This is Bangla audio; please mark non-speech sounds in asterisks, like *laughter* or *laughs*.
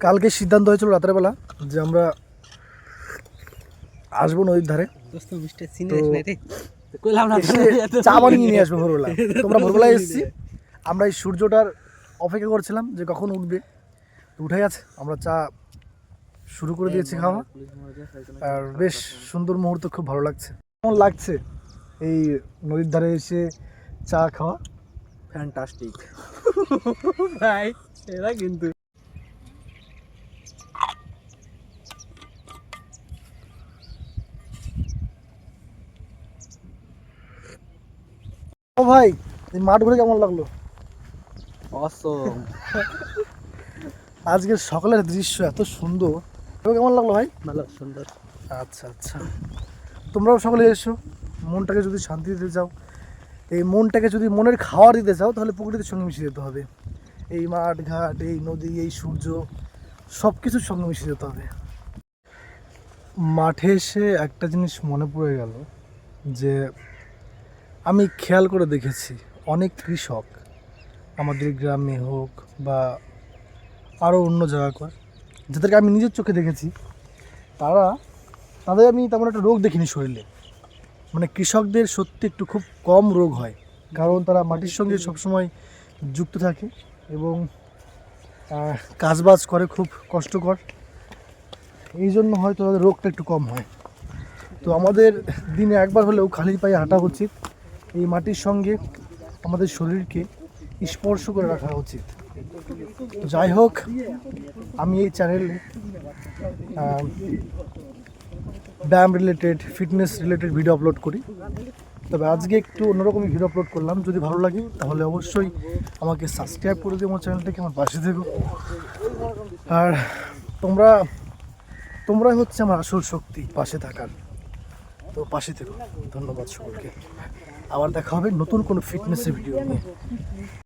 কালকে সিদ্ধান্ত হয়েছিল রাতের বেলা যে আমরা আসব নদীর ধারে। চা বানিয়ে নিয়ে আসব ভোরবেলা। তোমরা ভোরবেলায় এসেছি। আমরা এই সূর্যটার অপেক্ষা করছিলাম যে কখন উঠবে। উঠে গেছে আমরা চা শুরু করে দিয়েছি খাওয়া। আর বেশ সুন্দর মুহূর্ত খুব ভালো লাগছে। কেমন লাগছে এই নদীর ধারে এসে চা খাওয়া? ফ্যান্টাস্টিক *laughs* ভাই কিন্তু ও ভাই এই মাঠ ঘুরে কেমন লাগল? অসম আজকের সকালের দৃশ্য এত সুন্দর। কেমন লাগল ভাই? ভালো সুন্দর। আচ্ছা আচ্ছা। তোমরাও সকলে এসো মনটাকে যদি শান্তি দিতে চাও এই মনটাকে যদি মনের খাওয়ার দিতে চাও তাহলে প্রকৃতির সঙ্গে মিশে যেতে হবে। এই মাঠ ঘাট এই নদী এই সূর্য সব কিছুর সঙ্গে মিশে যেতে হবে। মাঠে এসে একটা জিনিস মনে পড়ে গেল যে আমি খেয়াল করে দেখেছি অনেক কৃষক আমাদের গ্রামে হোক বা আরও অন্য জায়গা জায়গায় যাদেরকে আমি নিজের চোখে দেখেছি, তারা, তাদের আমি তেমন একটা রোগ দেখিনি শরীরে। মানে কৃষকদের সত্যি একটু খুব কম রোগ হয়, কারণ তারা মাটির সঙ্গে সবসময় যুক্ত থাকে এবং কাজবাজ করে খুব কষ্টকর। এই জন্য হয়তো তাদের রোগটা একটু কম হয়। তো আমাদের দিনে একবার হলেও খালি পায়ে হাঁটা উচিত। এই মাটির সঙ্গে আমাদের শরীরকে স্পর্শ করে রাখা উচিত। যাই হোক, আমি এই চ্যানেলে ব্যায়াম related fitness related video upload করি। তবে আজকে একটু অন্যরকমই ভিডিও আপলোড করলাম। যদি ভালো লাগে, তাহলে অবশ্যই আমাকে সাবস্ক্রাইব করে দিও আমার চ্যানেলটাকে আমার পাশে থেকো। আর তোমরা, তোমরাই হচ্ছে আমার আসল শক্তি, পাশে থাকার। তো পাশে থেকো। ধন্যবাদ সকলকে। আবার দেখা হবে নতুন কোনো ফিটনেসের ভিডিও নিয়ে।